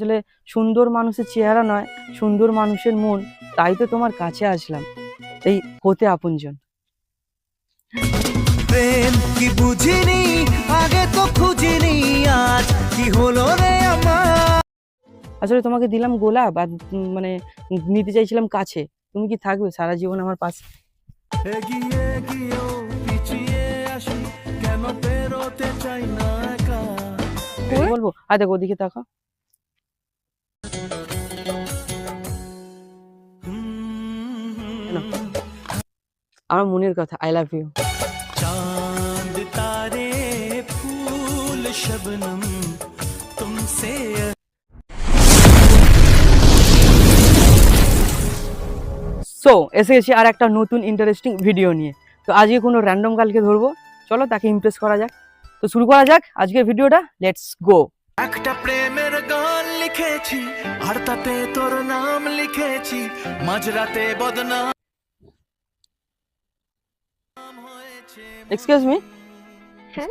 আসলে সুন্দর মানুষের চেহারা নয় সুন্দর মানুষের মন তাই তো তোমার কাছে আসলাম। এই হতে আপনজন। প্রেম কি বুঝিনি আগে তো খুঁজিনি আজ কি হলো রে আমার? আসলে তোমাকে দিলাম গোলাপ আর মানে নিতে চাইছিলাম কাছে। তুমি কি থাকবে? সারা জীবন আমার পাশে। এগিয়ে গিয়েও পিছিয়ে আসি কেন পেরোতে চাই না বলব? আর দেখো ওদিকে তাকাও। আমার মনের কথা আই লাভ ইউ চাঁদ তারে ফুল শবনম তুমসে সো এসে গেছি আর একটা নতুন ইন্টারেস্টিং ভিডিও নিয়ে। তো আজকে কোনো র্যান্ডম কালকে ধরবো। চলো তাকে ইমপ্রেস করা যাক। তো শুরু করা যাক আজকের ভিডিওটা লেটস গো একটা প্রেমের গান লিখেছি আর তাতে তোর নাম লিখেছি মাঝরাতে বদনাম এক্সকিউজ মি হ্যাঁ?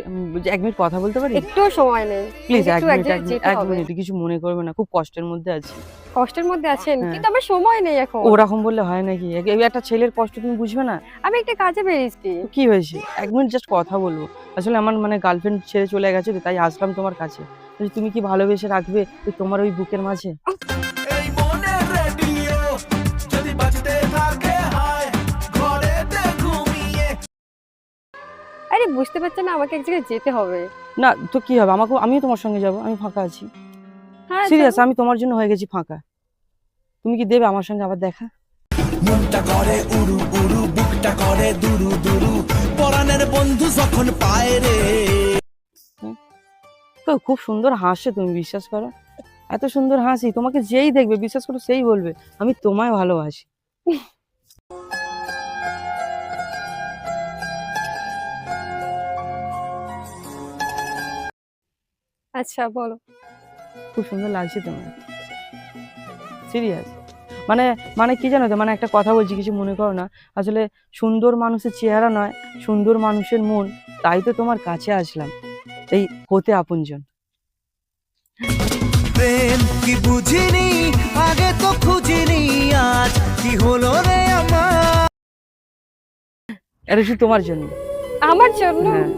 এক মিনিট কথা বলতে পারি? একটু সময় নেই। প্লিজ এক মিনিট এক। মিনিট কিছু মনে করবে না খুব কষ্টের মধ্যে আছি। কষ্টের মধ্যে আছেন হ্যাঁ। কিন্তু আমার সময় নেই এখন। ওরকম বললে হয় নাকি? একটা ছেলের কষ্ট তুমি বুঝবে না? আমি একটা কাজে বেরিয়েছি। কি হয়েছে? এক মিনিট জাস্ট কথা বলব। আসলে আমার মানে গার্লফ্রেন্ড ছেড়ে চলে গেছে তাই আসলাম তোমার কাছে। তুমি কি ভালোবেসে রাখবে? তোমার ওই বুকের মাঝে? আরে বুঝতে পারছেন না আমাকে এক জায়গায় যেতে হবে। না তো কি হবে? আমাকে আমিও তোমার সঙ্গে যাব আমি ফাঁকা আছি। হ্যাঁ সিরিয়াস। আমি তোমার জন্য হয়ে গেছি ফাঁকা। তুমি কি দেবে আমার সঙ্গে আবার দেখা? মনটা করে উড়ু উড়ু বুকটা করে দুরু দুরু পরাণের বন্ধু যখন পায় রে। তো খুব সুন্দর হাসে তুমি বিশ্বাস করো। এত সুন্দর হাসি তোমাকে যেই দেখবে বিশ্বাস করো সেই বলবে আমি তোমায় ভালোবাসি। আচ্ছা বলো। খুব সুন্দর লাগছে তোমার। সিরিয়াস মানে মানে কি জানো তো মানে একটা কথা বলছি কিছু মনে করো না। আসলে সুন্দর মানুষের চেহারা নয় সুন্দর মানুষের মন তাই তো তোমার কাছে আসলাম। এই হতে আপনজন। প্রেম কি বুঝিনি আগে তো খুঁজিনি আজ কি হলো রে আমার? এটা শুধু তোমার জন্য। আমার জন্য? হ্যাঁ।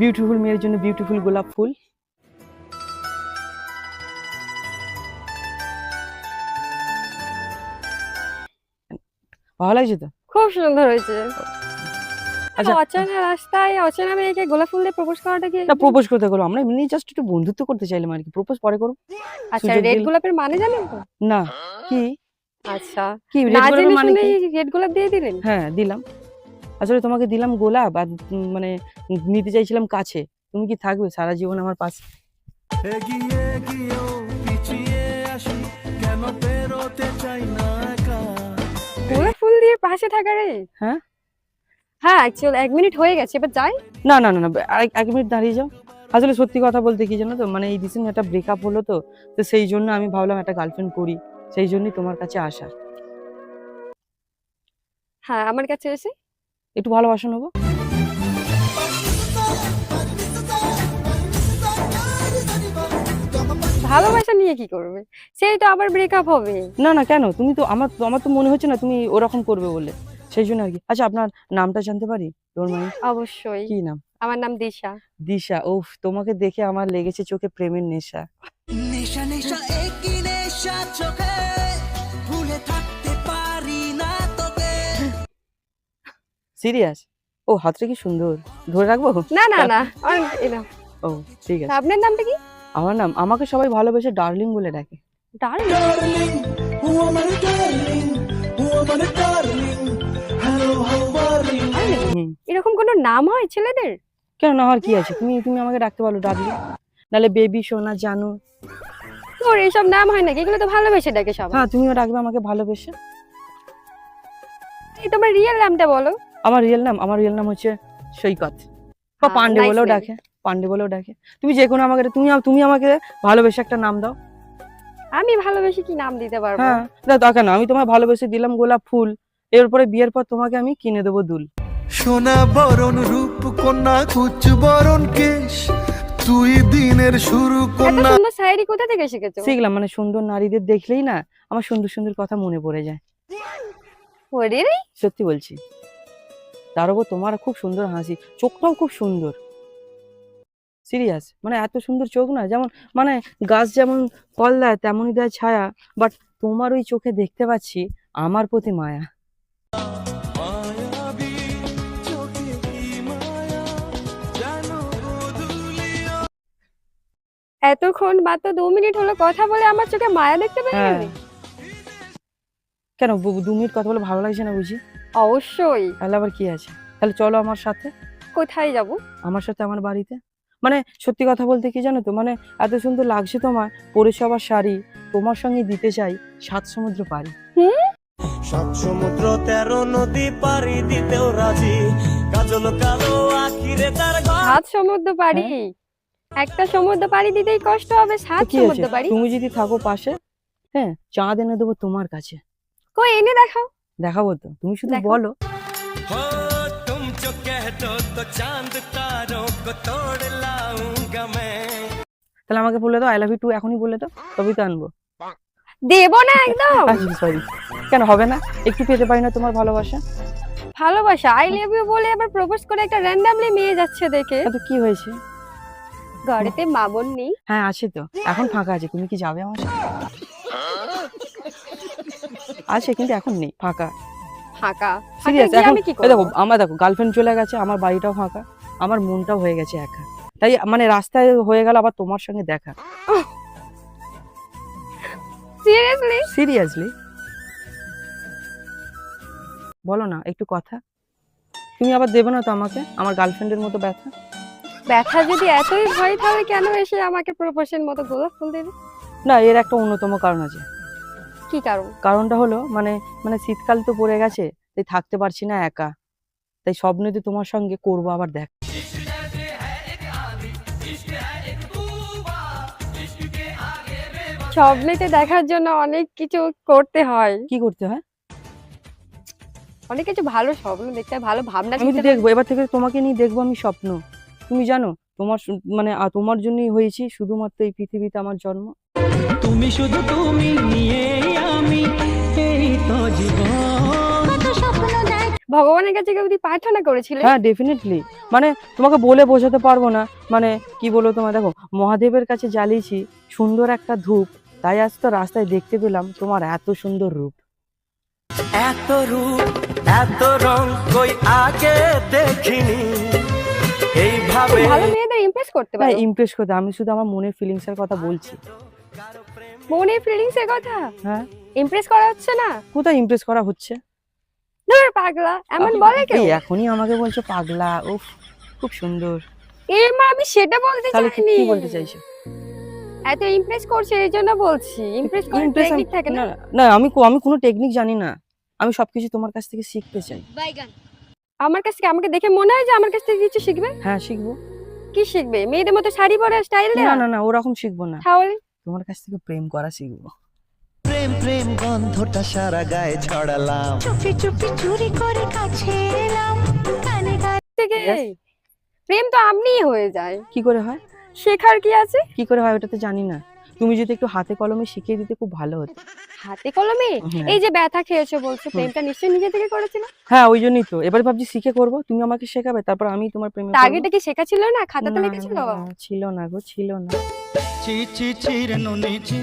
বিউটিফুল মেয়ের জন্য বিউটিফুল গোলাপ ফুল। ভালো লাগছে তো? খুব সুন্দর হয়েছে। আচ্ছা অচেনা রাস্তায় অচেনা মেয়েকে গোলাপ ফুল দিয়ে প্রপোজ করাটা কি না প্রপোজ করতে গেলো আমরা এমনি জাস্ট একটু বন্ধুত্ব করতে চাইলাম আর কি। প্রপোজ পরে করো। আচ্ছা রেড দিলে- গোলাপের মানে জানেন তো? না কি? আচ্ছা। কি red গোলাপের মানে কি? রেড গোলাপ দিয়ে দিলেন? হ্যাঁ দিলাম। আসলে তোমাকে দিলাম গোলাপ আর মানে নিতে চাইছিলাম কাছে। তুমি কি থাকবে? সারা জীবন আমার পাশে। এগিয়ে পাশে থাকা রে। হ্যাঁ? হ্যাঁ অ্যাকচুয়ালি এক মিনিট হয়ে গেছে এবার যাই। না না না না আরেক এক মিনিট দাঁড়িয়ে যাও। আসলে সত্যি কথা বলতে কি জানো তো মানে এই রিসেন্ট একটা ব্রেকআপ হলো তো তো সেই জন্য আমি ভাবলাম একটা গার্লফ্রেন্ড করি সেই জন্যই তোমার কাছে আসা। হ্যাঁ আমার কাছে এসে? একটু ভালোবাসা নেব। ভালোবাসা নিয়ে কি করবে? সেই তো আবার ব্রেকআপ হবে। না না কেন? তুমি তো আমার আমার তো মনে হচ্ছে না তুমি ওরকম করবে বলে। সেই জন্য আর কি। আচ্ছা আপনার নামটা জানতে পারি? অবশ্যই। কি নাম? আমার নাম দিশা। দিশা ওফ তোমাকে দেখে আমার লেগেছে চোখে প্রেমের নেশা। নেশা নেশা একই নেশা চোখে। ভুলে থাকতে পারি না তোকে। সিরিয়াস? ও হাতটা কি সুন্দর। ধরে রাখব? না না না। ও ঠিক আছে। আপনার নামটা কি? আমার নাম আমাকে সবাই ভালোবেসে ডার্লিং বলে ডাকে। ডার্লিং? আমার আমার এরকম কোনো নাম হয় ছেলেদের? কেন না আর কি আছে? তুমি তুমি আমাকে ডাকতে পারো ডার্লিং? নাহলে বেবি সোনা জানু। তোর এইসব নাম হয় নাকি? এগুলো তো ভালোবেসে ডাকে সব হ্যাঁ তুমিও ডাকবে আমাকে ভালোবেসে। এই তোমার রিয়েল নামটা বলো। আমার রিয়েল নাম আমার রিয়েল নাম হচ্ছে সৈকত। বা হ্যাঁ, পান্ডে বলেও ডাকে। পান্ডে বলেও ডাকে। তুমি যে কোনো আমাকে তুমি তুমি আমাকে ভালোবেসে একটা নাম দাও। আমি ভালোবেসে কি নাম দিতে পারব? হ্যাঁ তা কেন? আমি তোমায় ভালোবেসে দিলাম গোলাপ ফুল। এরপরে বিয়ের পর তোমাকে আমি কিনে দেবো দুল। সোনা বরণ রূপ কন্যা কুচ বরণ কেশ। তুই দিনের শুরু কন্যা সুন্দর শায়রি কোথা থেকে শিখেছো? শিখলাম মানে সুন্দর নারীদের দেখলেই না আমার সুন্দর সুন্দর কথা মনে পড়ে যায়। সত্যি বলছি। তার উপর তোমার খুব সুন্দর হাসি চোখটাও খুব সুন্দর। সিরিয়াস মানে এত সুন্দর চোখ না যেমন মানে গাছ যেমন ফল দেয় তেমনই দেয় ছায়া বাট তোমার ওই চোখে দেখতে পাচ্ছি আমার প্রতি মায়া। মায়াবী চোখে কি মায়া? জানো বদুলিয়া এতক্ষণ মাত্র দু মিনিট হলো কথা বলে আমার চোখে মায়া দেখতে পেয়ে হ্যাঁ। কেন দু মিনিট কথা বলে ভালো লাগছে না বুঝি? অবশ্যই। তাহলে আবার কি আছে? তাহলে চলো আমার সাথে। কোথায় যাব? আমার সাথে আমার বাড়িতে। মানে সত্যি কথা বলতে কি জানো তো? মানে এত সুন্দর লাগছে তোমার। পরে সবার শাড়ি তোমার সঙ্গে দিতে চাই সাত সমুদ্র পারি সাত সমুদ্র তেরো নদী পারি দিতেও রাজি। কাজল কালো আখিরে তার সাত সমুদ্র পারি হ্যাঁ। একটা সমুদ্র পাড়ি দিতেই কষ্ট হবে সাত সমুদ্র পারি তুমি যদি থাকো পাশে হ্যাঁ চাঁদ এনে দেবো তোমার কাছে। কই এনে দেখাও। দেখাবো তো। তুমি শুধু বলো। হ্যাঁ। कह दो तो चांद तारों को तोड़ लाऊंगा मैं তাহলে আমাকে বলে দাও আই লাভ ইউ টু এখনই বলে দাও তবেই তো আনবো দেবো না একদম সরি কেন হবে না একটু পেতে পারি না তোমার ভালোবাসা ভালোবাসা আই লাভ ইউ বলে আবার প্রপোজ করে একটা র্যান্ডামলি মেয়ে যাচ্ছে দেখে তো কি হয়েছে ঘরেতে মা বোন নেই হ্যাঁ আছে তো এখন ফাঁকা আছে তুমি কি যাবে আমার সাথে আছে কিন্তু এখন নেই ফাঁকা ফাঁকা। সিরিয়াস এখন দেখো আমার দেখো গার্লফ্রেন্ড চলে গেছে আমার বাড়িটাও ফাঁকা আমার মনটাও হয়ে গেছে একা। তাই মানে রাস্তায় হয়ে গেল আবার তোমার সঙ্গে দেখা। সিরিয়াসলি সিরিয়াসলি বলো না একটু কথা। তুমি আবার দেবে না তো আমাকে? আমার গার্লফ্রেন্ডের মতো ব্যথা? ব্যথা যদি এতই ভয় তাহলে কেন এসে আমাকে প্রপোজের মতো গোলাপ ফুল দেবে? না এর একটা অন্যতম কারণ আছে। কি কারণ? কারণটা হলো মানে মানে শীতকাল তো পড়ে গেছে তাই থাকতে পারছি না একা। তাই স্বপ্নে তো তোমার সঙ্গে করব আবার দেখ। স্বপ্নেতে দেখার জন্য অনেক কিছু করতে হয়। কি করতে হয়? অনেক কিছু ভালো স্বপ্ন দেখতে হয় ভালো ভাবনা আমি তো দেখব এবার থেকে তোমাকে নিয়ে দেখব আমি স্বপ্ন। তুমি জানো তোমার মানে তোমার জন্যই হয়েছি শুধুমাত্র এই পৃথিবীতে আমার জন্ম। তুমি শুধু তুমি নিয়ে আমি এই তো জীবন। ভগবানের কাছে কেউ যদি প্রার্থনা করেছিলে? হ্যাঁ ডেফিনেটলি মানে তোমাকে বলে বোঝাতে পারব না। মানে কি বলব তোমার দেখো মহাদেবের কাছে জ্বালিয়েছি সুন্দর একটা ধূপ তাই আজ তো রাস্তায় দেখতে পেলাম তোমার এত সুন্দর রূপ। এত রূপ এত রং কই আগে দেখিনি। এইভাবে ভালো মেয়েদের ইমপ্রেস করতে হ্যাঁ পারো। ইমপ্রেস করতে আমি শুধু আমার মনের ফিলিংস এর কথা বলছি। মনের ফিলিংস এর কথা? হ্যাঁ। ইমপ্রেস করা হচ্ছে না? কোথায় ইমপ্রেস করা হচ্ছে? ধর পাগলা এমন বলে কেউ? এই এখনই আমাকে বলছো পাগলা উফ খুব সুন্দর। এর মা আমি সেটা বলতে তাহলে কি চাইনি। কি বলতে চাইছো? এত ইমপ্রেস করছে এই জন্য বলছি। ইমপ্রেস করে Impress টেকনিক থাকে না? না না আমি আমি কোনো টেকনিক জানি না। আমি সবকিছু তোমার কাছ থেকে শিখতে চাই। আমার কাছ থেকে আমাকে দেখে মনে হয় যে আমার কাছ থেকে কিছু শিখবে? হ্যাঁ শিখব। কি শিখবে? মেয়েদের মতো শাড়ি পরে স্টাইল না না না ওরকম শিখব না। তাহলে তোমার কাছ থেকে প্রেম করা শিখব। প্রেম প্রেম গন্ধটা সারা গায়ে ছড়ালাম। চুপি চুপি চুরি করে কাছে এলাম। কানে থেকে প্রেম তো আপনিই হয়ে যায়। কি করে হয়? শেখার কি আছে? কি করে হয় ওটা তো জানি না। তুমি যদি একটু হাতে কলমে শিখিয়ে দিতে খুব ভালো হতো। হাতে কলমে? হ্যাঁ। এই যে ব্যথা খেয়েছো বলছো প্রেমটা নিশ্চয়ই নিজে থেকে করেছিল? হ্যাঁ ওই জন্যই তো। এবার ভাবছি শিখে করব তুমি আমাকে শেখাবে তারপর আমি তোমার প্রেমে আগেটা কি শেখা ছিল না? খাতাতে না, লিখেছিল? ছিল না গো ছিল না। ছি ছি ছি রে নুনি ছি।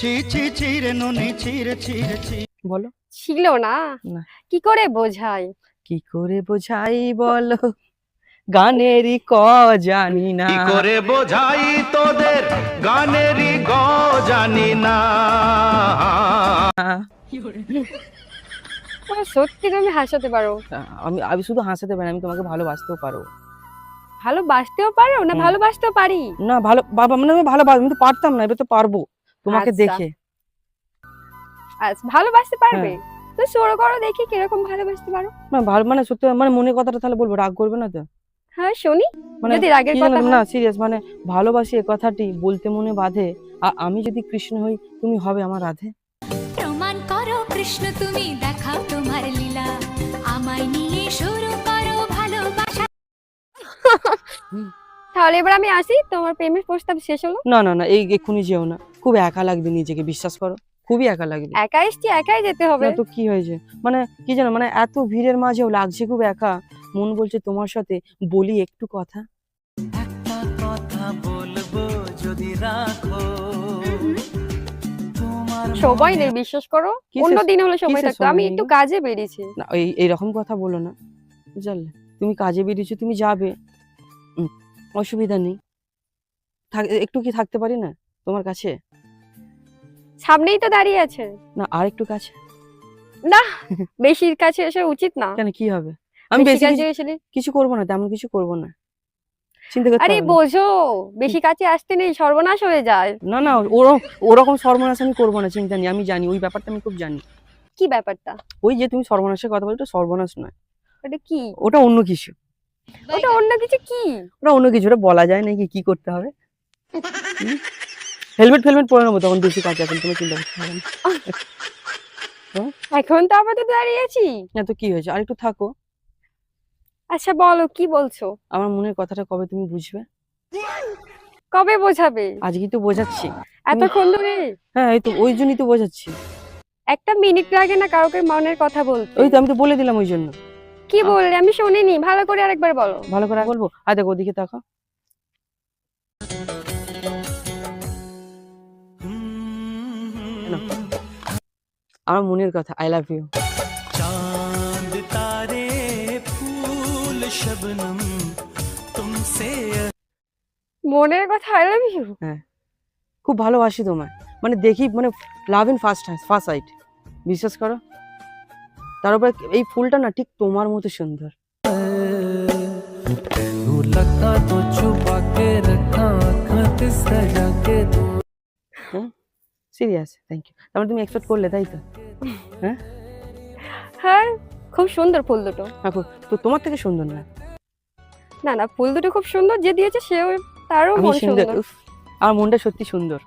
ছি ছি ছি রে নুনি ছি রে ছি রে ছি। বলো। ছিল না? না। কি করে বোঝাই? কি করে বোঝাই বলো? গানেরই ক জানি না। কি করে বোঝাই তোদের? গানেরই গ জানি না। সত্যি তুমি হাসাতে পারো। আমি আমি শুধু হাসাতে পারি আমি তোমাকে ভালোবাসতেও পারো। ভালোবাসতেও পারো না ভালোবাসতেও পারি? না ভালো বাবা মানে আমি ভালো আমি তো পারতাম না এবার তো পারব। তোমাকে আচ্ছা। দেখে। আচ্ছা ভালোবাসতে পারবে? হ্যাঁ। তো শুরু করো দেখি কীরকম ভালোবাসতে পারো। না ভালো মানে সত্যি মানে মনের কথাটা তাহলে বলব রাগ করবে না তো? হ্যাঁ শুনি। মানে যদি রাগের কথা না সিরিয়াস মানে ভালোবাসি এ কথাটি বলতে মনে বাধে। আর আমি যদি কৃষ্ণ হই তুমি হবে আমার রাধে। প্রমাণ করো কৃষ্ণ তুমি দেখাও তোমার লীলা। আমায় নিয়ে শুরু করো ভালোবাসা। তাহলে এবার আমি আসি তোমার প্রেমের প্রস্তাব শেষ হলো? না না না এই এক্ষুনি যেও না। খুব একা লাগবে নিজেকে বিশ্বাস করো। খুবই একা লাগবে। একা এসছি একাই যেতে হবে। তো কি হয়েছে? মানে কি জানো মানে এত ভিড়ের মাঝেও লাগছে খুব একা। মন বলছে তোমার সাথে বলি একটু কথা। একটা কথা বলব যদি রাখো। মনে নেই বিশ্বাস করো। অন্য দিন হলে সময় থাকতো। আমি একটু কাজে বেরিয়েছি। না এই এইরকম কথা বলো না। বুঝলে তুমি কাজে বেরিয়েছো তুমি যাবে। অসুবিধা নেই। একটু কি থাকতে পারি না তোমার কাছে? সামনেই তো দাঁড়িয়ে আছে। না আর একটু কাছে বেশির কাছে এসে উচিত না। কেন কি হবে? আমি বেশি কাছে করব না তেমন কিছু করব না। চিন্তা করতে আরে বোঝো বেশি কাছে আসতে নেই সর্বনাশ হয়ে যায়। না না ওরকম ওরকম সর্বনাশ আমি করব না চিন্তা নেই আমি জানি ওই ব্যাপারটা আমি খুব জানি। কি ব্যাপারটা? ওই যে তুমি সর্বনাশের কথা বলছো সর্বনাশ নয়। ওটা কি? ওটা অন্য কিছু। ওটা অন্য কিছু কি? ওটা অন্য কিছু ওটা বলা যায় নাকি কি করতে হবে? হেলমেট ফেলমেট পরে নেব তখন বেশি কাছে এখন তুমি চিন্তা করতে হবে না। এখন তো আপাতত দাঁড়িয়েছি না তো কি হয়েছে? আর একটু থাকো। আচ্ছা বলো কি বলছো? আমার মনের কথাটা কবে তুমি বুঝবে? কবে বোঝাবে? আজকে তো বোঝাচ্ছি। এতক্ষণ ধরে? হ্যাঁ এই তো ওই জন্যই তো বোঝাচ্ছি। একটা মিনিট লাগে না কাউকে মনের কথা বলতে। ওই তো আমি তো বলে দিলাম ওই জন্য। কি বললে? আমি শুনিনি। ভালো করে আরেকবার বলো। ভালো করে বলব? আর দেখো ওদিকে তাকাও। আমার মনের কথা আই লাভ ইউ মনের কথা আই লাভ ইউ হ্যাঁ। খুব ভালোবাসি তোমায়। মানে দেখি মানে love in first first sight বিশ্বাস করো? তার উপরে এই ফুলটা না ঠিক তোমার মতো সুন্দর। সিরিয়াস থ্যাংক ইউ তারপরে তুমি এক্সপেক্ট করলে তাই তো? হ্যাঁ? হ্যাঁ খুব সুন্দর ফুল দুটো। হ্যাঁ, তো তোমার থেকে সুন্দর না? না না ফুল দুটো খুব সুন্দর। যে দিয়েছে সেও তারও মন সুন্দর আমার মনটা সত্যি সুন্দর।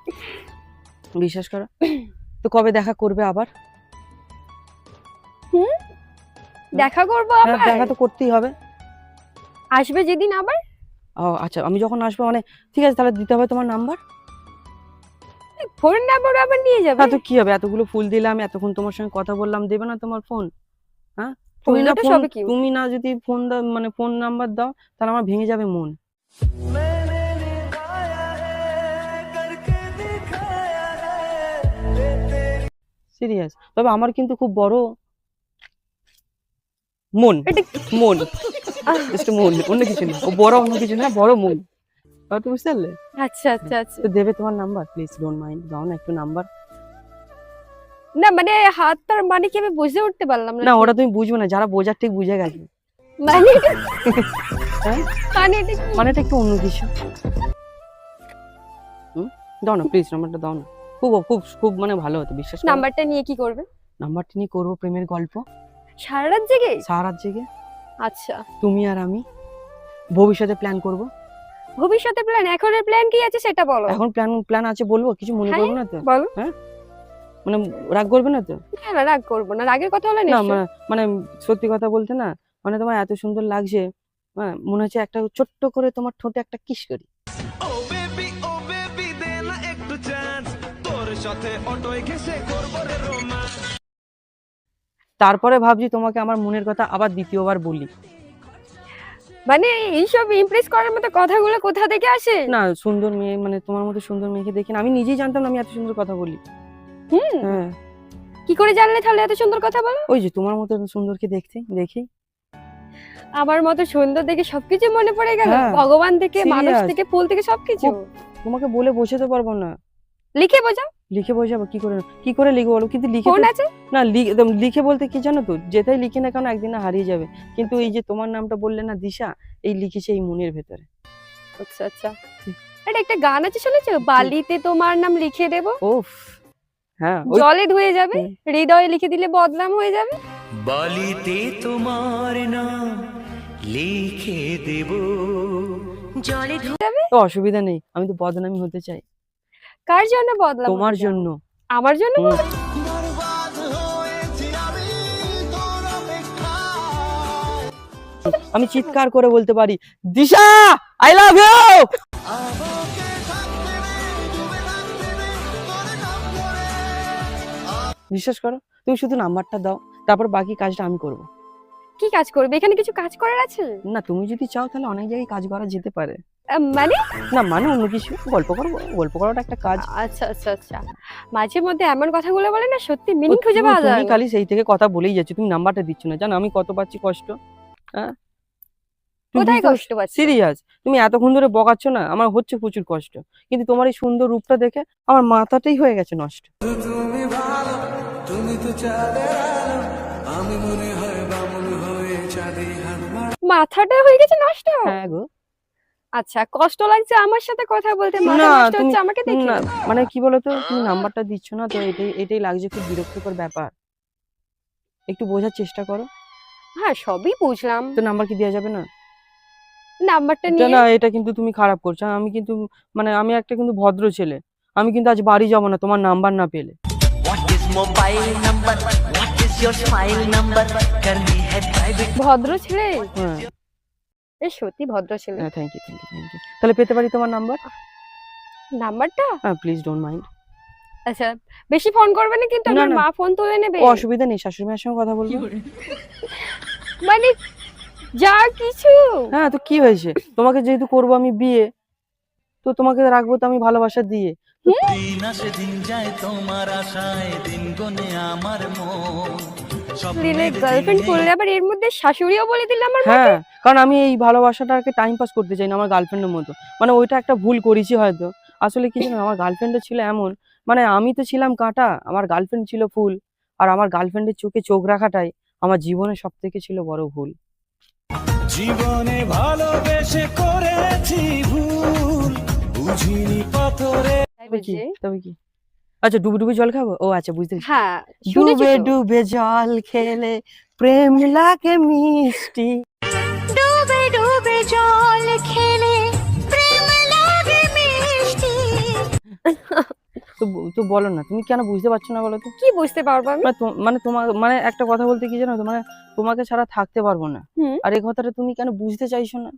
বিশ্বাস করো। তো কবে দেখা করবে আবার? দেখা করব হ্যাঁ, আবার? দেখা তো করতেই হবে। আসবে যেদিন আবার? ও আচ্ছা আমি যখন আসব মানে ঠিক আছে তাহলে দিতে হবে তোমার নাম্বার? ফোন নাম্বার আবার নিয়ে যাবে? তো কি হবে? এতগুলো ফুল দিলাম এতক্ষণ তোমার সঙ্গে কথা বললাম দেবে না তোমার ফোন? হ্যাঁ? তুমি না? তুমি না যদি ফোন দাও মানে ফোন নাম্বার দাও তাহলে আমার ভেঙে যাবে মন। সিরিয়াস তবে আমার কিন্তু খুব বড় মন মন জাস্ট মন অন্য কিছু না। ও বড় অন্য কিছু না বড় মন তুমি বুঝতে পারলে? আচ্ছা আচ্ছা আচ্ছা। দেবে তোমার নাম্বার প্লিজ ডোন্ট মাইন্ড দাও না একটু নাম্বার না মানে হাতটার মানে কি আমি বুঝে উঠতে পারলাম না না ওটা তুমি বুঝবে না যারা বোঝার ঠিক বুঝে গেছে। মানে? মানে মানে এটা একটু অন্য কিছু। হুম? দাও না প্লিজ নাম্বারটা দাও না। খুব খুব খুব মানে ভালো হতো বিশ্বাস নাম্বারটা নিয়ে কি করবে? নাম্বারটা নিয়ে করব প্রেমের গল্প। সারা রাত জেগে? সারা রাত জেগে। আচ্ছা। তুমি আর আমি ভবিষ্যতে প্ল্যান করব। ভবিষ্যতে প্ল্যান এখনের প্ল্যান কি আছে সেটা বলো। এখন প্ল্যান প্ল্যান আছে বলব কিছু মনে হ্যাঁ, করবে না তো? বলো। মানে রাগ করবে না তো? না না রাগ করব না। রাগের কথা হলে না মানে মানে সত্যি কথা বলতে না মানে তোমার এত সুন্দর লাগছে হ্যাঁ মনে হচ্ছে একটা ছোট্ট করে তোমার ঠোঁটে একটা কিস করি। সাথে অটোয় ঘেসে করব রে রোমান্স। তারপরে ভাবছি তোমাকে আমার মনের কথা আবার দ্বিতীয়বার বলি। মানে এইসব ইমপ্রেস করার মতো কথাগুলো কোথা থেকে আসে? না সুন্দর মেয়ে মানে তোমার মতো সুন্দর মেয়েকে দেখি না আমি নিজেই জানতাম না আমি এত সুন্দর কথা বলি। হুম। হ্যাঁ। কি করে জানলে তাহলে এত সুন্দর কথা বলো? ওই যে তোমার মতো সুন্দরকে দেখতে দেখি। আমার মতো সুন্দর দেখে সবকিছু মনে পড়ে গেল? হ্যাঁ, ভগবান থেকে মানুষ serious। থেকে ফুল থেকে সবকিছু? তোমাকে বলে বোঝাতে পারব না। লিখে বোঝাও। লিখে বোঝাবো কি করে কি করে লিখব বলো? কিন্তু লিখে ফোন আছে? না লিখে বলতে কি জানো তো? যেটাই লিখে না কেন একদিন হারিয়ে যাবে। কিন্তু এই যে তোমার নামটা বললে না দিশা এই লিখেছে এই মনের ভেতরে। আচ্ছা আচ্ছা। এটা একটা গান আছে শুনেছো? বালিতে তোমার নাম লিখে দেব। ওফ হ্যাঁ জলে ধুয়ে যাবে হৃদয়ে লিখে দিলে বদনাম হয়ে যাবে। বালিতে তোমার নাম লিখে দেব। জলে ধুয়ে তো অসুবিধা নেই আমি তো বদনামি হতে চাই। কার জন্য বদলাম তোমার জন্য। আমার জন্য আমি চিৎকার করে বলতে পারি দিশা আই লাভ ইউ বিশ্বাস করো তুমি শুধু নাম্বারটা দাও তারপর বাকি কাজটা আমি করব। কি কাজ করবে? এখানে কিছু কাজ করার আছে? না তুমি যদি চাও তাহলে অনেক জায়গায় কাজ করা যেতে পারে। মানে? না মানে অন্য কিছু। গল্প করব গল্প করাটা একটা কাজ। আচ্ছা আচ্ছা আচ্ছা। মাঝে মধ্যে এমন কথাগুলো বলে না? সত্যি মিনিং খুঁজে পাওয়া যায় তুমি খালি সেই থেকে কথা বলেই যাচ্ছ। তুমি নাম্বারটা দিচ্ছ না। জানো আমি কত পাচ্ছি কষ্ট? হ্যাঁ? কোথায় কষ্ট পাচ্ছি? সিরিয়াস। তুমি এতক্ষণ ধরে বকাচ্ছ না আমার হচ্ছে প্রচুর কষ্ট। কিন্তু তোমার এই সুন্দর রূপটা দেখে আমার মাথাটাই হয়ে গেছে নষ্ট। তুমি ভালো তুমি তো চাঁদের আলো। আমি মনে হয় বামন হয়ে চাঁদে হাত মাথাটা হয়ে গেছে নষ্ট? হ্যাঁ গো। আচ্ছা কষ্ট লাগছে আমার সাথে কথা বলতে আমাকে দেখে মানে কি বলতো তুমি নাম্বারটা দিচ্ছ না তো এটাই এটাই লাগছে খুব বিরক্তিকর ব্যাপার। একটু বোঝার চেষ্টা করো। হ্যাঁ সবই বুঝলাম। তো নাম্বার কি দেওয়া যাবে না? নাম্বারটা নিয়ে না এটা কিন্তু তুমি খারাপ করছ। আমি কিন্তু মানে আমি একটা কিন্তু ভদ্র ছেলে। আমি কিন্তু আজ বাড়ি যাব না তোমার নাম্বার না পেলে। ভদ্র ছেলে? হ্যাঁ। এ সত্যি ভদ্র ছেলে হ্যাঁ thank you thank you thank you তাহলে পেতে পারি তোমার নাম্বার নাম্বারটা? হ্যাঁ প্লিজ ডোন্ট মাইন্ড আচ্ছা বেশি ফোন করবে না কিন্তু আমার মা ফোন তুলে নেবে। অসুবিধা নেই শাশুড়ি মায়ের সঙ্গে কথা বলব। মানে যা কিছু। হ্যাঁ তো কি হয়েছে? তোমাকে যেহেতু করব আমি বিয়ে তো তোমাকে রাখব তো আমি ভালোবাসা দিয়ে। দিন আসে দিন যায় তোমার আশায় দিন গনে আমার মন। দিলে গার্লফ্রেন্ড করলে আবার এর মধ্যে শাশুড়িও বলে দিলে আমার হ্যাঁ কারণ আমি এই ভালোবাসাটাকে টাইম পাস করতে চাই না আমার গার্লফ্রেন্ডের মতো। মানে ওইটা একটা ভুল করেছি হয়তো। আসলে কি জানো আমার গার্লফ্রেন্ডও ছিল এমন। মানে আমি তো ছিলাম কাঁটা আমার গার্লফ্রেন্ড ছিল ফুল। আর আমার গার্লফ্রেন্ডের চোখে চোখ রাখাটাই আমার জীবনে সব থেকে ছিল বড় ভুল। জীবনে ভালোবেসে করেছি ভুল বুঝিনি পাথরে। তবে কি? আচ্ছা ডুবে ডুবে জল খাব? ও আচ্ছা বুঝতে পেরেছি। হ্যাঁ ডুবে ডুবে জল খেলে প্রেম লাগে মিষ্টি। ডুবে ডুবে জল খেলে প্রেম লাগে মিষ্টি। তো বলো না তুমি কেন বুঝতে পারছ না বলো তো? কি বুঝতে পারব আমি? মানে মানে তোমার মানে একটা কথা বলতে কি জানো তো? মানে তোমাকে ছাড়া থাকতে পারব না। হুম। আর এই কথাটা তুমি কেন বুঝতে চাইছো না?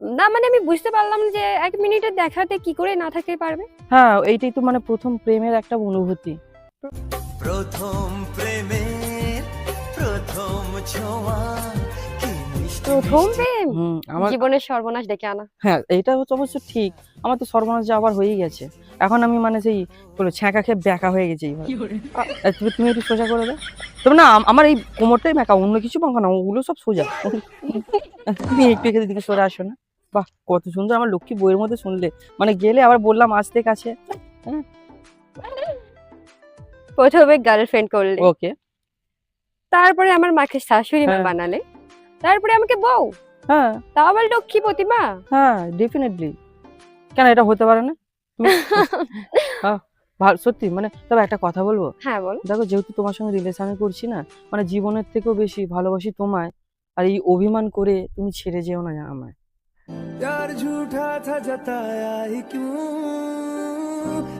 না মানে আমি বুঝতে পারলাম যে এক মিনিটের দেখাতে কি করে না থাকতে পারবে। হ্যাঁ এইটাই তো মানে প্রথম প্রেমের একটা অনুভূতি। প্রথম প্রেমের প্রথম ছোঁয়া প্রথম প্রেম? আমার জীবনের সর্বনাশ ডেকে আনা। হ্যাঁ এটা হচ্ছে অবশ্য ঠিক। আমার তো সর্বনাশ যাওয়ার হয়েই গেছে। এখন আমি মানে সেই বলো ছ্যাঁকা খেয়ে ব্যাকা হয়ে গেছে এইভাবে। তুমি তুমি একটু সোজা করে দাও। তবে না আমার এই কোমরটাই ব্যাকা অন্য কিছু বাঁকা না ওগুলো সব সোজা। তুমি একটু এখানে দিকে সরে আসো না। বাহ কত সুন্দর আমার লক্ষ্মী বইয়ের মধ্যে শুনলে। মানে গেলে আবার বললাম আসতে কাছে। প্রথমে গার্লফ্রেন্ড করলে। ওকে। তারপরে আমার মাকে শাশুড়ি মা হ্যাঁ। বানালে। তারপরে আমাকে বউ। হ্যাঁ। তাও আবার লক্ষ্মী প্রতিমা। হ্যাঁ ডেফিনেটলি কেন এটা হতে পারে না? সত্যি মানে তবে একটা কথা বলব। হ্যাঁ বল। দেখো যেহেতু তোমার সঙ্গে রিলেশনে করছি না মানে জীবনের থেকেও বেশি ভালোবাসি তোমায়। আর এই অভিমান করে তুমি ছেড়ে যেও না আমায়। प्यार झूठा था जताया ही क्यों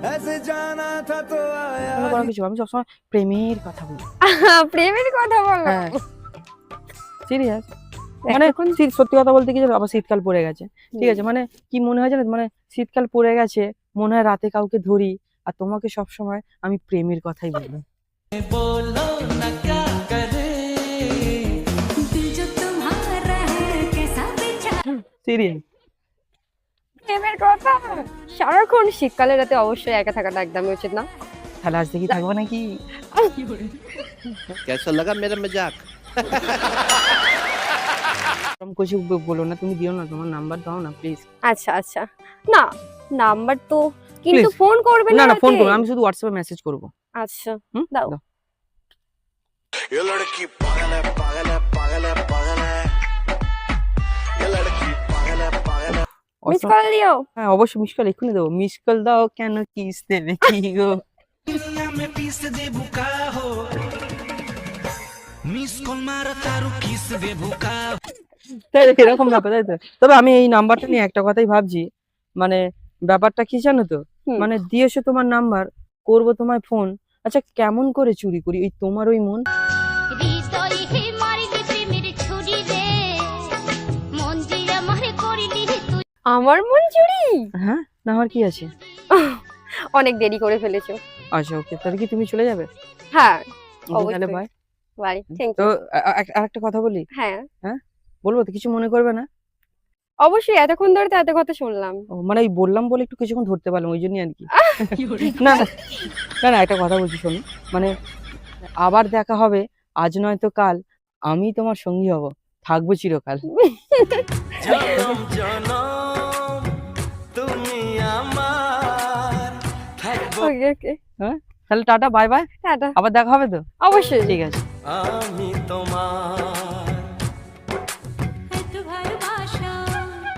ऐसे जाना था तो आया মনে করো কিছু আমি সবসময় প্রেমের কথা বলি প্রেমের কথা বল হ্যাঁ সিরিয়াস মানে এতক্ষণ শীত- সত্যি কথা বলতে কি জানো আবার শীতকাল পড়ে গেছে ঠিক আছে মানে কি মনে হয় জানো তো? মানে শীতকাল পড়ে গেছে মনে হয় রাতে কাউকে ধরি আর তোমাকে সব সময় আমি প্রেমের কথাই বলবো बोलो ना সিরিয়াস প্রেমের কথা সারাক্ষণ শীতকালে রাতে অবশ্যই একা থাকাটা একদমই উচিত না তাহলে আজ থেকে থাকবো নাকি कैसा लगा मेरा मजाक এরকম কিছু ব- বলো না তুমি দিও না তোমার নাম্বার দাও না প্লিজ আচ্ছা আচ্ছা না নাম্বার তো কিন্তু Please. ফোন করবে না না না ফোন রাতে। করো আমি শুধু হোয়াটসঅ্যাপে মেসেজ করবো আচ্ছা হুম দাও। দাও ये लड़की पागल है पागल है पागल है पागल है হ্যাঁ, অবশ্যই এক্ষুনি দেবো। দাও কেন কিস দেবে? কি গো? তাই এরকম তাই তো। তবে আমি এই নাম্বারটা নিয়ে একটা কথাই ভাবছি। মানে ব্যাপারটা কি জানো তো? মানে দিয়েছ তোমার নাম্বার করব তোমায় ফোন আচ্ছা কেমন করে চুরি করি? ওই তোমার ওই মন? আমার মন চুরি হ্যাঁ না আমার কি আছে? অনেক দেরি করে ফেলেছো। আচ্ছা ওকে তাহলে কি তুমি চলে যাবে? হ্যাঁ তাহলে। বাই বাই থ্যাংক তো ইউ আর একটা কথা বলি? হ্যাঁ। হ্যাঁ বলব তো কিছু মনে করবে না? অবশ্যই এতক্ষণ ধরে তো এত কথা শুনলাম। ও মানে ওই বললাম বলে একটু কিছুক্ষণ ধরতে পারলাম ওই জন্যই আর কি। না না না না একটা কথা বলছি শোনো। মানে আবার দেখা হবে আজ নয় তো কাল আমি তোমার সঙ্গী হব থাকব চিরকাল। ওকে তাহলে টাটা বাই বাই। টাটা। আবার দেখা হবে তো? অবশ্যই। ঠিক আছে। আমি তোমার